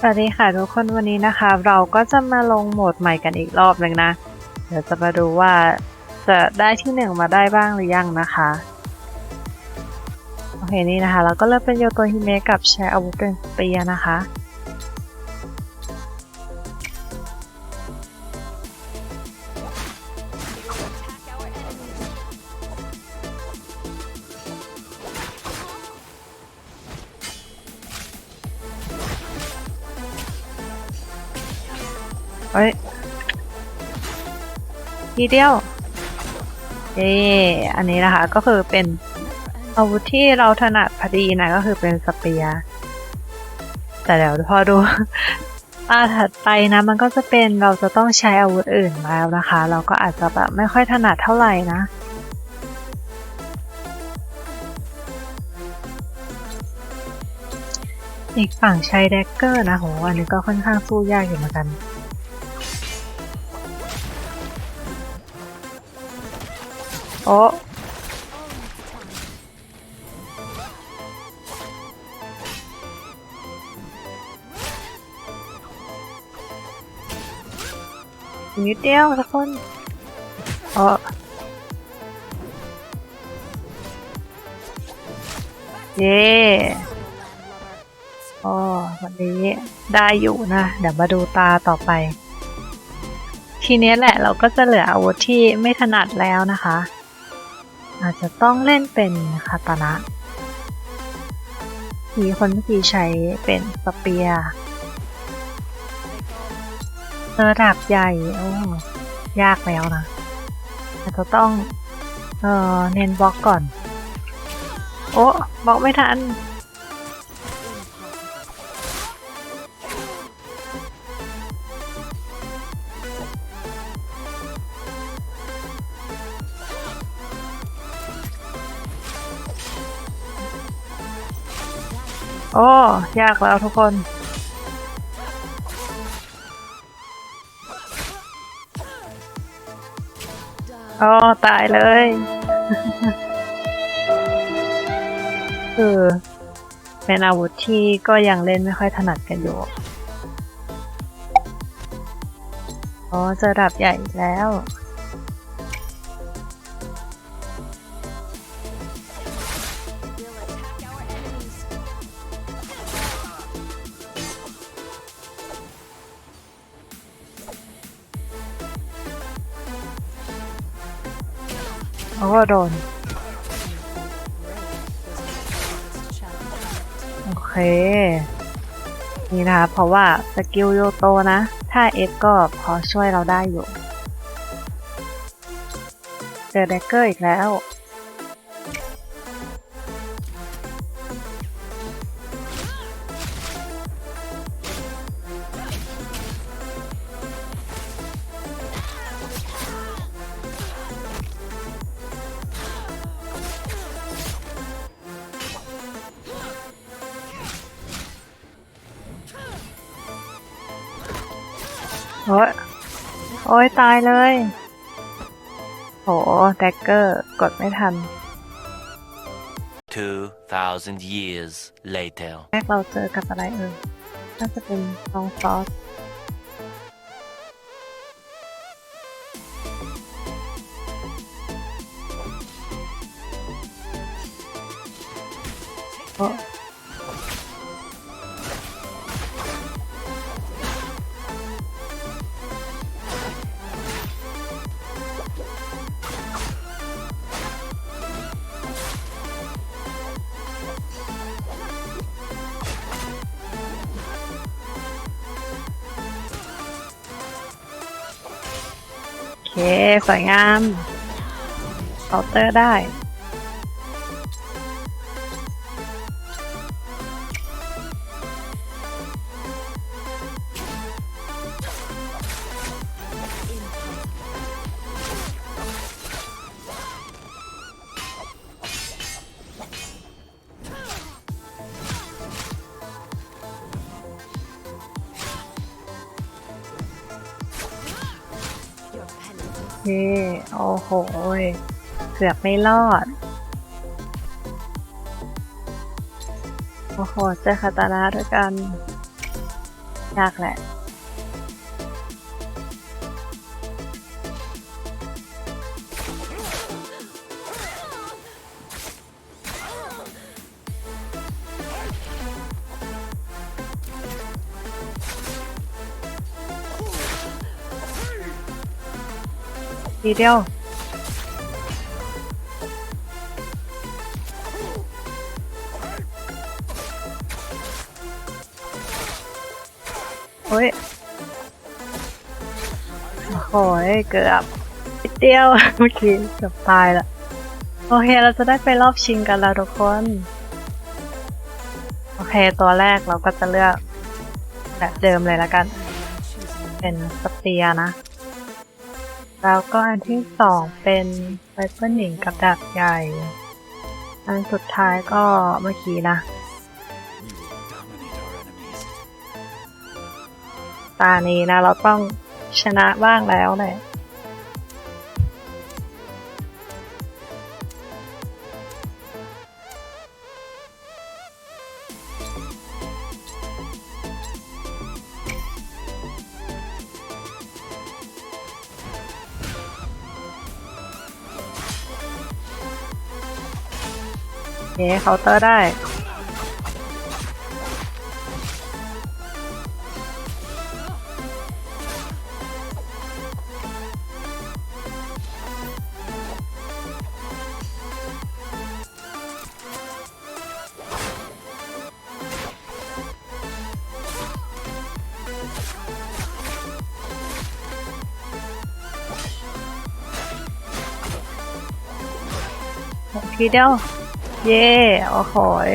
สวัสดีค่ะทุกคนวันนี้นะคะ เราก็จะมาลงโหมดใหม่กันอีกรอบหนึ่งนะ เดี๋ยวจะมาดูว่าจะได้ที่หนึ่งมาได้บ้างหรือยังนะคะโอเคนี่นะคะ เราก็เริ่มเป็นโยโตฮิเมะกับแช้อาวุธเป็นเปียนะคะ เฮ้ยทีเดียวเอ๊อันนี้นะคะก็คือเป็นอาวุธที่เราถนัดพอดีนะก็คือเป็นสเปียร์แต่เดี๋ยวพอดูตาถัดไปนะมันก็จะเป็นเราจะต้องใช้อาวุธอื่นแล้วนะคะ เราก็อาจจะแบบไม่ค่อยถนัดเท่าไหร่นะอีกฝั่งใช้แดกเกอร์นะโหอันนี้ก็ค่อนข้างสู้ยากอยู่เหมือนกัน โอ้อีกนิดเดียวทุกคนโอ้เย่โอ้วันนี้ได้อยู่นะ เดี๋ยวมาดูตาต่อไป ทีนี้แหละเราก็จะเหลืออาวุธที่ไม่ถนัดแล้วนะคะ อาจจะต้องเล่นเป็นคาตานะทีคนเมื่อกี้ใช้เป็นสเปียร์เจอดาบใหญ่โอ้ยากแล้วนะ อาจจะต้อง เออเน้นบล็อกก่อน โอ้บล็อกไม่ทัน โอ้ยากแล้วทุกคน โอ้ตายเลยคือเป็นอาวุธที่ก็ยังเล่นไม่ค่อยถนัดกันอยู่ อ๋อเจอดับใหญ่อีก แล้วโอ้โดน โอเค นี่นะคะ เพราะว่าสกิลโยโตนะ ถ้าเอฟก็พอช่วยเราได้อยู่ เจอแดกเกอร์อีกแล้ว โอ้ยโอ้ยตายเลย โหแดกเกอร์กดไม่ทัน 2,000 years later. แรกเราเจอกับอะไรเออน่าจะเป็นน้องซอส เค สวยงามเคาน์เตอร์ได้ โอเคโอ้โห เกือบไม่รอด โอ้โหเจอคาตานะด้วยกัน ยากแหละ ทีเดียว โอ้ย โอ้โหเกือบนิดเดียว เมื่อกี้เกือบตายละ โอเค เราจะได้ไปรอบชิงกันแล้วทุกคน โอเค ตัวแรกเราก็จะเลือกแบบเดิมเลยแล้วกัน เป็นสเปียนะ แล้วก็อันที่สองเป็นไวเปอร์หนิงกับดาบใหญ่ อันสุดท้ายก็เมื่อกี้นะ ตานี้นะเราต้องชนะบ้างแล้วแหละ เย้เคาน์เตอร์ได้ทีเดียว เย่โอ้โหย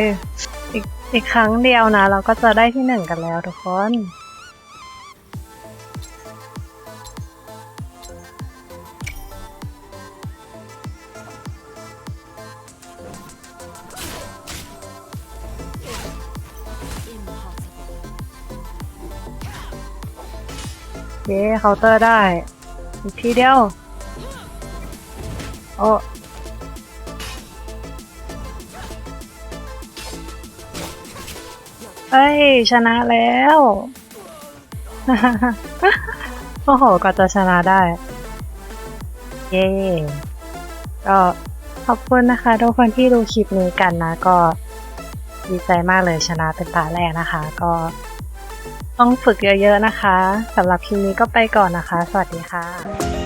อีกอีกครั้งเดียวนะ เราก็จะได้ที่หนึ่งกันแล้วทุกคน เย้เคาน์เตอร์ได้ อีกทีเดียว โอ้ เอ้ย ชนะแล้ว โอ้โหก็จะชนะได้ เย้ก็ขอบคุณนะคะทุกคนที่ดูคลิปนี้กันนะ ก็ดีใจมากเลยชนะเป็นตาแรกนะคะ ก็ต้องฝึกเยอะๆนะคะสำหรับคลิปนี้ก็ไปก่อนนะคะ สวัสดีค่ะ